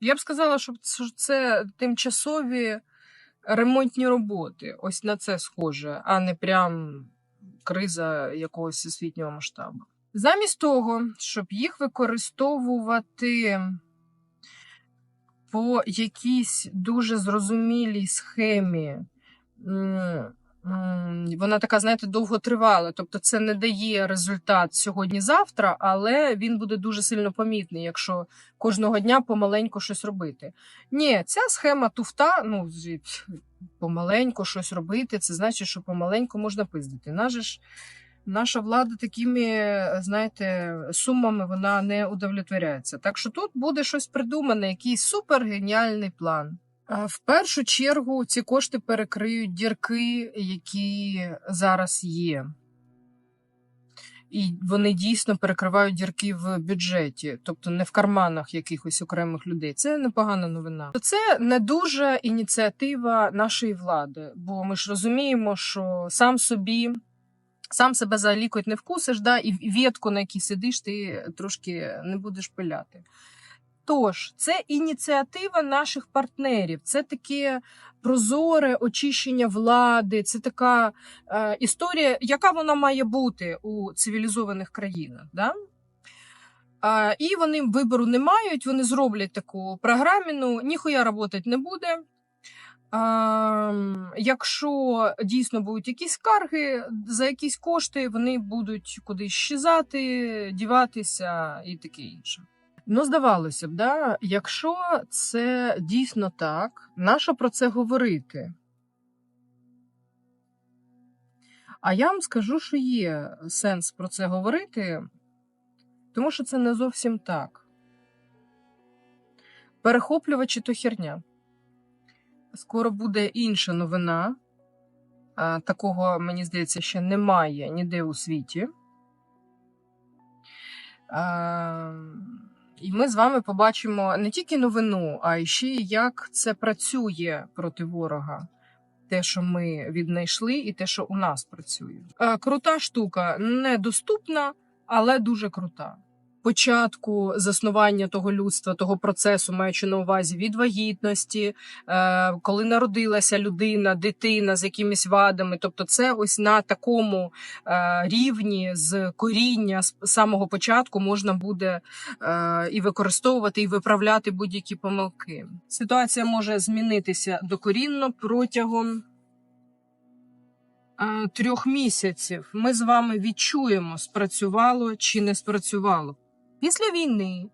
Я б сказала, що це- тимчасові ремонтні роботи. Ось на це схоже, а не прям криза якогось всесвітнього масштабу. Замість того, щоб їх використовувати по якійсь дуже зрозумілій схемі, вона така, знаєте, довготривала. Тобто це не дає результат сьогодні-завтра, але він буде дуже сильно помітний, якщо кожного дня помаленьку щось робити. Ні, ця схема туфта, ну, помаленьку щось робити, це значить, що помаленьку можна пиздити. Наже ж наша влада такими, знаєте, сумами вона не удовлетворяється. Так що тут буде щось придумане, якийсь супергеніальний план. В першу чергу ці кошти перекриють дірки, які зараз є. І вони дійсно перекривають дірки в бюджеті, тобто не в карманах якихось окремих людей. Це непогана новина. Це не дуже ініціатива нашої влади, бо ми ж розуміємо, що сам собі. Сам себе за лікоть не вкусиш, да, і ветку, на якій сидиш, ти трошки не будеш пиляти. Тож, це ініціатива наших партнерів, це таке прозоре очищення влади, це така е, історія, яка вона має бути у цивілізованих країнах. Да? А, і вони вибору не мають, вони зроблять таку програміну, ніхуя працювати не буде. А, якщо дійсно будуть якісь скарги за якісь кошти, вони будуть кудись щезати, діватися і таке інше. Ну, здавалося б, да? якщо це дійсно так, нащо про це говорити? А я вам скажу, що є сенс про це говорити, тому що це не зовсім так. Перехоплювачі то херня. Скоро буде інша новина. Такого, мені здається, ще немає ніде у світі. І ми з вами побачимо не тільки новину, а й ще як це працює проти ворога. Те, що ми віднайшли, і те, що у нас працює. Крута штука недоступна, але дуже крута. Початку заснування того людства, того процесу, маючи на увазі від вагітності, е, коли народилася людина, дитина з якимись вадами. Тобто, це ось на такому е, рівні з коріння з самого початку можна буде е, і використовувати, і виправляти будь-які помилки. Ситуація може змінитися докорінно протягом. Трьох місяців ми з вами відчуємо, спрацювало чи не спрацювало. Після війни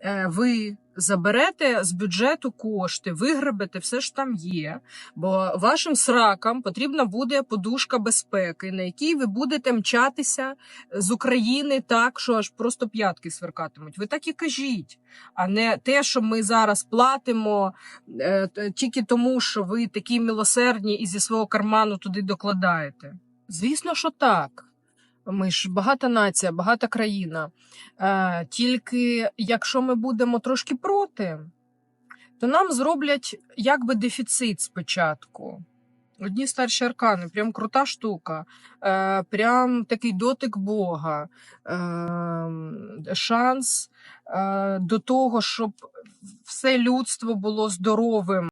е, ви заберете з бюджету кошти, виграбите все що там є, бо вашим сракам потрібна буде подушка безпеки, на якій ви будете мчатися з України так, що аж просто п'ятки сверкатимуть. Ви так і кажіть, а не те, що ми зараз платимо е, тільки тому, що ви такі милосердні і зі свого карману туди докладаєте. Звісно, що так. Ми ж багата нація, багата країна. Е, тільки якщо ми будемо трошки проти, то нам зроблять якби дефіцит спочатку. Одні старші аркани, прям крута штука, е, прям такий дотик Бога, е, шанс е, до того, щоб все людство було здоровим.